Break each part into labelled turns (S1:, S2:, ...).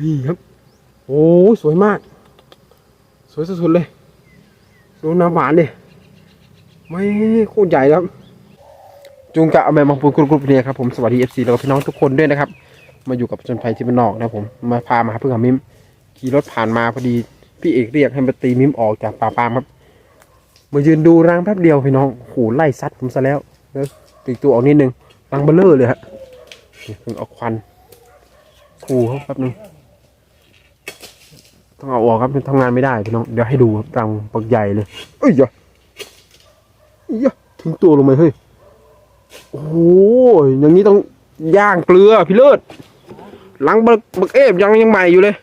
S1: นี่ครับ โอ้สวยมาก สวยสุดๆเลยดูน้ำหวานดิไม่โคตรใหญ่แล้วจุงกะเอาแมวมาปูกรุบๆเนี่ยครับผมสวัสดีเอฟซีแล้วก็พี่น้องทุกคนด้วยนะครับ มาอยู่กับจนภัยที่บ้านนอกนะผมมาพามาเพื่อนหามิมขี่รถผ่านมาพอดีพี่เอกเรียกให้มาตีมิมออกจากป่าปามครับมายืนดูรังแป๊บเดียวพี่น้องโอ้โหไล่ซัดผมซะแล้วแล้วตีตัวออกนิดนึงรังเบลเลอร์เลยฮะเพิ่งเอาควันขู่เขาแป๊บนึง ต้องเอาออกครับทำงานไม่ได้พี่น้อง เดี๋ยวให้ดูครับรังปักใหญ่เลยเอ้ยอย่าอย่าทิ้งตัวลงไปเฮ้ย โอ้โหอย่างนี้ต้องย่างเกลือพี่เลิศหลังบักบักเอฟยังยังใหม่อยู่เลย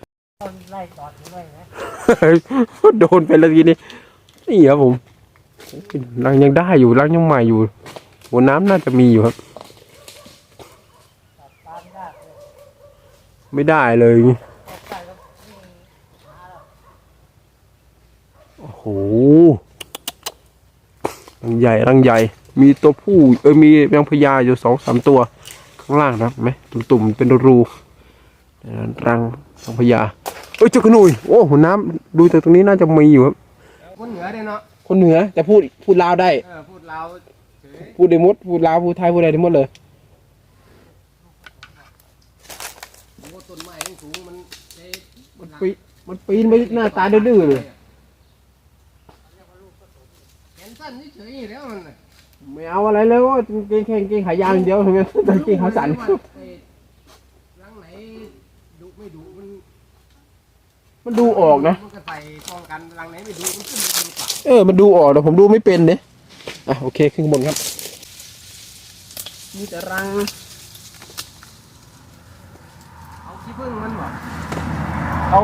S2: คนไล่ตอดด้วยนะ
S1: โดนไปแล้วทีนี้นี่ครับผมรังยังได้อยู่รังยังใหม่อยู่หัวน้ำน่าจะมีอยู่ครับ ไม่ได้เลย
S2: ตัดไปก็นี่หาแล้ว
S1: โอ้โหรังใหญ่รังใหญ่ มีตัวผู้เออมีแมงพญาอยู่สองสามตัว ข้างล่างนะครับเห็นไหมตุ่มๆเป็นรูรังแมงพญาเอ้ยเจ้ากระหนุยโอ้หัวน้ำดูจากตรงนี้น่าจะมีอยู่ครับ
S3: คนเหนือเนี่ยเนาะ
S1: คนเหนือแต่พูดพูดลาวได้
S3: เออพูดลาวเฉย
S1: พูดได้หมดพูดลาวพูดไทยพูดอะไรได้หมดเลย
S3: โอ้ต้นไม้ยังสูงมันเอ๊ะ
S1: มันปีนมันปีนไปหน้าตาดื้อๆเลย
S3: แขน สั้นเฉยๆแล้วมันน่ะ
S1: ไม่เอาอะไรเลยว่าเกงแค่เกงขายาวอย่างเดียวใช่ไหมแต่เกงขาสั้น
S3: ไอ้รังไหนดุไม่ดุมัน
S1: มันดูออกนะ
S3: มันก็ใส่ป้องกันรังไหนไม่ดุมันขึ้นไปดูปาก
S1: เออ มันดูออกแต่ผมดูไม่เป็นเนี่ยอะ โอเค ขึ้นบนครับ มีแต่รัง
S3: เอาขี้ผึ้งมันบ่
S1: เอา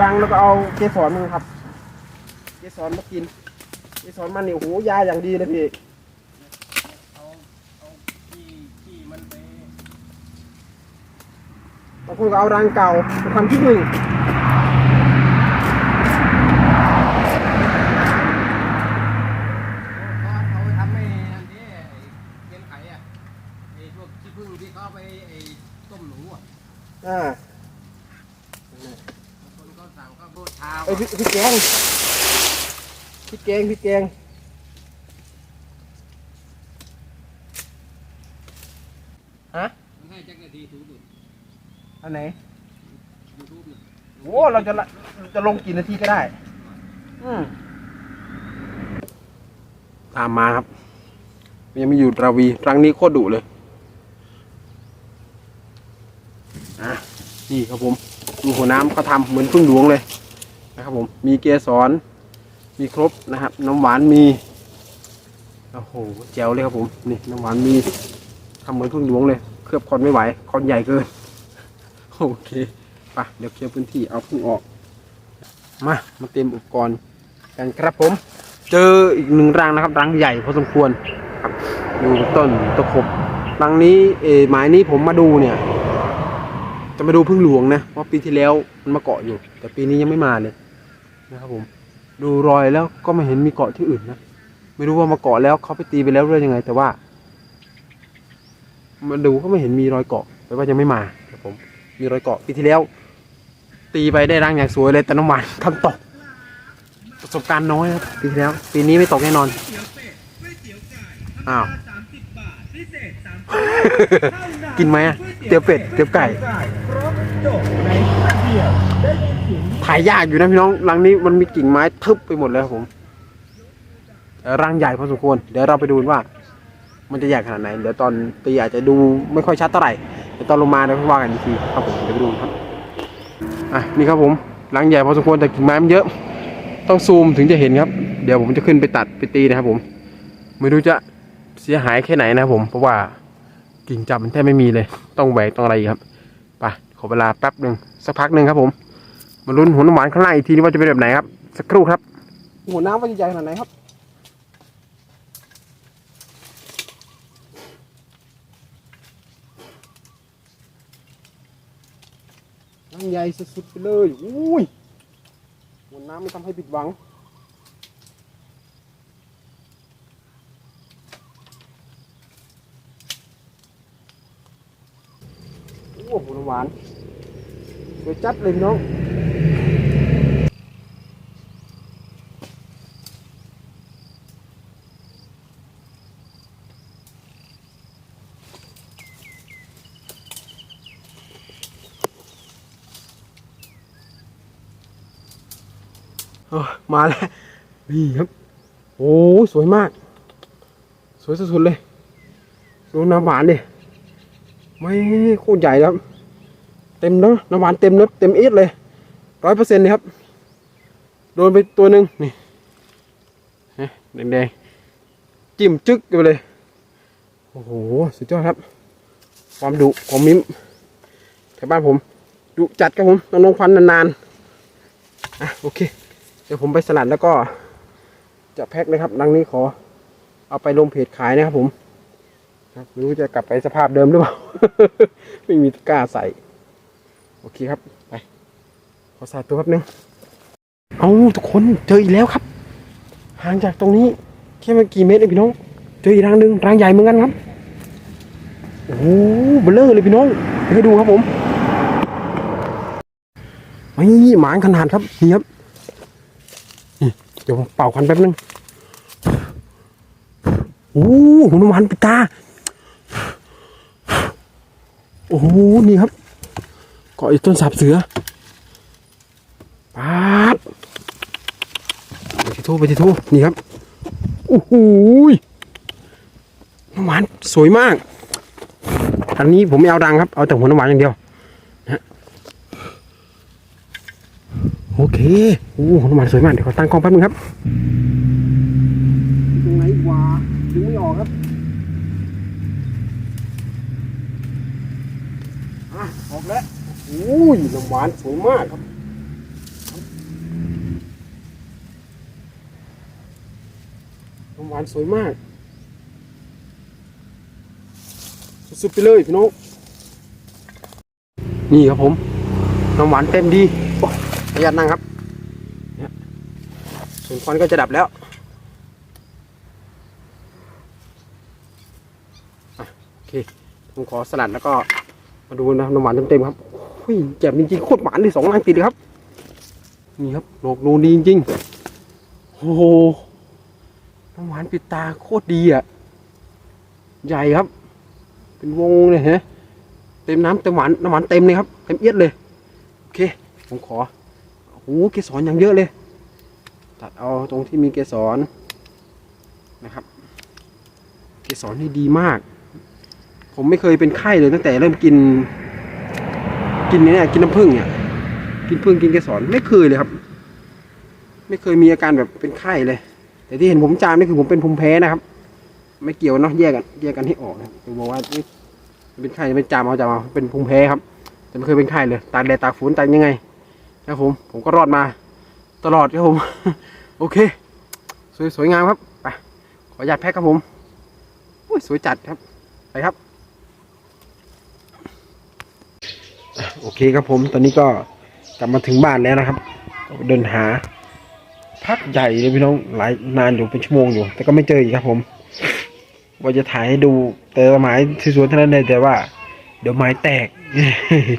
S1: รังแล้วก็เอาเกสรมันครับ เกสรมากิน เกสรมันนี่โอ้โหยาอย่างดีเลยพี่
S3: เอาเอาขี้ขี้มันไป
S1: บางคนก็เอารังเก่ามาทำที่หนึ่ง
S3: เขาเอาไปทำให้อันนี้ไอ้เกนไข่อะไอ้พวกขี้ผึ้งที่เขาเอาไปไอ้ต้มหนูอะ
S1: อ่า
S3: บางคนก็สั่งข้าวโพดเช้า
S1: ไอ้ยพี่พี่แกง พี่แกงพี่แกง
S3: มันให้จักนาทีถูดุด
S1: อันไหน
S3: ยูทูบเนี่ย
S1: โอ้เราจะละเราจะลงกี่นาทีก็ได้ อืมตามมาครับ ยังไม่อยู่ราวีรังนี้โคตรดุเลยอะนี่ครับผม ดูหัวน้ำเขาทำเหมือนพึ่งหลวงเลย นะครับผม มีเกสร มีครบนะครับ น้ำหวานมีโอ้โหแจ๋วเลยครับผมนี่น้ำหวานมีทำเหมือนพึ่งหลวงเลย เคลือบคอนไม่ไหวคอนใหญ่เกินโอเคไปเดี๋ยวเคลียร์พื้นที่เอาพึ่งออก มามาเตรียมอุปกรณ์กันครับผม เจออีกหนึ่งรังนะครับรังใหญ่พอสมควรครับดูต้นตะขบรังนี้เออหมายนี้ผมมาดูเนี่ย จะมาดูพึ่งหลวงนะเพราะปีที่แล้วมันมาเกาะอยู่ แต่ปีนี้ยังไม่มาเลยนะครับผม ดูรอยแล้วก็ไม่เห็นมีเกาะที่อื่นนะไม่รู้ว่ามาเกาะแล้วเขาไปตีไปแล้วเรื่องยังไง แต่ว่ามาดูก็ไม่เห็นมีรอยเกาะแปลว่ายังไม่มาครับผมมีรอยเกาะปีที่แล้ว ตีไปได้รังอย่างสวยเลยแต่น้ำมันทำตก ประสบการณ์น้อยครับปีที่แล้ว ปีนี้ไม่ตกแน่นอนอ้าวกินไหมเตี๋ยวเป็ดเตี๋ยวไก่ ถ่ายยากอยู่นะพี่น้องรังนี้มันมีกิ่งไม้ทึบไปหมดเลยครับผมรังใหญ่พอสมควร เดี๋ยวเราไปดูว่า มันจะใหญ่ขนาดไหน เดี๋ยวตอนตีอาจจะดูไม่ค่อยชัดเท่าไหร่เดี๋ยวตอนลงมาเดี๋ยวค่ว่ากันอีกทีครับผมเดี๋ยวไปดูครับอะนี่ครับผมรังใหญ่พอสมควรแต่กิ่งไม้มันเยอะ ต้องซูมถึงจะเห็นครับ เดี๋ยวผมจะขึ้นไปตัดไปตีนะครับผม ไม่รู้จะเสียหายแค่ไหนนะครับผมเพราะว่ากิ่งจับมันแทบไม่มีเลย ต้องแหวกต้องอะไรครับไปขอเวลาแป๊บหนึ่งสักพักหนึ่งครับผม มาลุ้นหัวน้ำหวานข้างล่างอีกทีนี้ว่าจะเป็นแบบไหนครับ สักครู่ครับ หัวน้ำว่าจะใหญ่ขนาดไหนครับ น้ำใหญ่สุดๆไปเลยอุ้ยหัวน้ำไม่ทำให้ผิดหวังโอ้โหน้ำหวานวยจัดเลยน้อง มาแล้วนี่ครับ โอ้สวยมาก สวยสุดๆเลยดูน้ำหวานดิไม่โคตรใหญ่ครับเต็มเนาะน้ำหวานเต็มเนาะเต็มเอสเลยร้อยเปอร์เซ็นต์เลยครับ โดนไปตัวหนึ่งนี่นแดงๆ จิ้มจึ๊กไปเลย โอ้โห สุดยอดครับ ความดุของมิ้มแถวบ้านผมดุจัดครับผม ต้องลงควันนานๆ อะ โอเค เดี๋ยวผมไปสลัดแล้วก็จะแพ็คเลยครับดังนี้ขอ เอาไปลงเพจขายนะครับ ผมไม่รู้จะกลับไปสภาพเดิมหรือเปล่า ไม่มีกร้าใส่ โอเคครับ ไป ขอส่ตัวแป๊บนึง เอาทุกคนเจออีกแล้วครับ ห่างจากตรงนี้แค่ไม่กี่เมตรเองพี่น้อง เจออีกรังหนึ่งรังใหญ่เหมือนกันครับ โอ้โหเบลเลอร์เลยพี่น้องให้ดูครับผมไม่หมานขนาดครับนี่ครับ ดี๋ยวผมเป่าควันแป๊บนึงโอ้โหน้ำมันปิตา โอ้โห นี่ครับเกาะอีกต้นสับเสือป๊าดไปที่ทูไปที่ทูนี่ครับ โอ้โหน้ำหวานสวยมาก อันนี้ผมไม่เอารังครับ เอาแต่หัวน้ำหวานอย่างเดียวนะฮะ โอเคโอ้หน้ำหวานสวยมาก เดี๋ยวขอตั้งกล้องแป๊บนึงครับตรงไหนวะดึงไม่ออกครับอะออกแล้วโอ้ยน้ำหวานสวยมากครับน้ำหวานสวยมาก สุดๆไปเลยพี่น้องนี่ครับผมน้ำหวานเต็มดีโอ้ยขออนุญาตนั่งครับ ส่วนควันก็จะดับแล้วโอเคผมขอสลัดแล้วก็มาดูนะน้ำหวานเต็มๆครับโอ้ยแจ่มจริงๆโคตรหวานเลยสองลังติดเลยครับนี่ครับโลกโลดีจริงๆโอ้โหน้ำหวานปิดตาโคตรดีอะใหญ่ครับ เป็นวงเลยฮะเต็มน้ำเต็มหวานน้ำหวานเต็มเลยครับเต็มเอียดเลยโอเคผมขอโอ้โหเกสรอย่างเยอะเลย ตัดเอาตรงที่มีเกสรนะครับ เกสรนี่ดีมาก ผมไม่เคยเป็นไข้เลยตั้งแต่เริ่มกิน กินเนี่ยกินน้ำผึ้งเนี่ย กินผึ้งกินเกสรไม่เคยเลยครับ ไม่เคยมีอาการแบบเป็นไข้เลย แต่ที่เห็นผมจามนี่คือผมเป็นภูมิแพ้นะครับ ไม่เกี่ยวเนาะแยกกันแยกกันให้ออกนะผมบอกว่าเป็นไข้ไม่จามเอาจามเอาเป็นภูมิแพ้ครับ แต่ไม่เคยเป็นไข้เลย ตากแดดตากฝนตากยังไงครับผมผมก็รอดมา ลอดครับผม โอเค สวยสวยงามครับไปขออนุญาตแพ็คครับผมอุ้ยสวยจัดครับไปครับ โอเคครับผม ตอนนี้ก็กลับมาถึงบ้านแล้วนะครับ เดินหา พักใหญ่เลยพี่น้องหลายนานอยู่เป็นชั่วโมงอยู่ แต่ก็ไม่เจออีกครับผมว่าจะถ่ายให้ดูแต่ละไม้ที่สวนเท่านั้นเลยแต่ว่า เดี๋ยวไม้แตก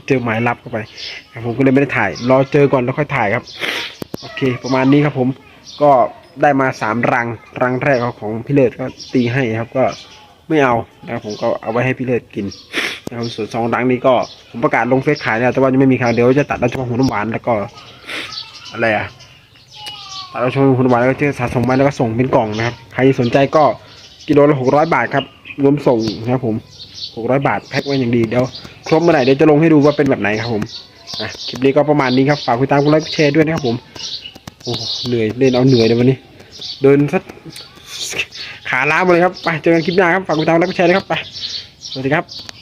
S1: เจอไม้รับเข้าไปผมก็เลยไม่ได้ถ่าย รอเจอก่อนแล้วค่อยถ่ายครับ โอเค ประมาณนี้ครับผมก็ได้มาสามรังรังแรกของพี่เลิศก็ตีให้ครับก็ไม่เอานะครับผมก็เอาไว้ให้พี่เลิศกินนะครับส่วนสองรังนี้ก็ผมประกาศลงเฟซขายแล้วแต่ว่ายังไม่มีใครเดี๋ยวจะตัดแล้วเฉพาหัวน้ำหวานแล้วก็อะไรอะตัดแล้วเฉพาะหัวน้ำหวานแล้วก็จะสะสมไว้แล้วก็ส่งเป็นกล่องนะครับใครสนใจก็กิโลละหกร้อยบาทครับรวมส่งนะครับผมหกร้อยบาทแพ็คไว้อย่างดีเดี๋ยวครบเมื่อไหร่เดี๋ยวจะลงให้ดูว่าเป็นแบบไหนครับผม อะคลิปนี้ก็ประมาณนี้ครับฝากคุณตามกดไลค์กดแชร์ด้วยนะครับผมโอ้เหนื่อยเล่นเอาเหนื่อยเลยวันนี้ เดินสักขาล้าหมดเลยครับไปเจอกันคลิปหน้าครับฝากกดติดตามกดไละกดแชร์นะครับไปสวัสดีครับ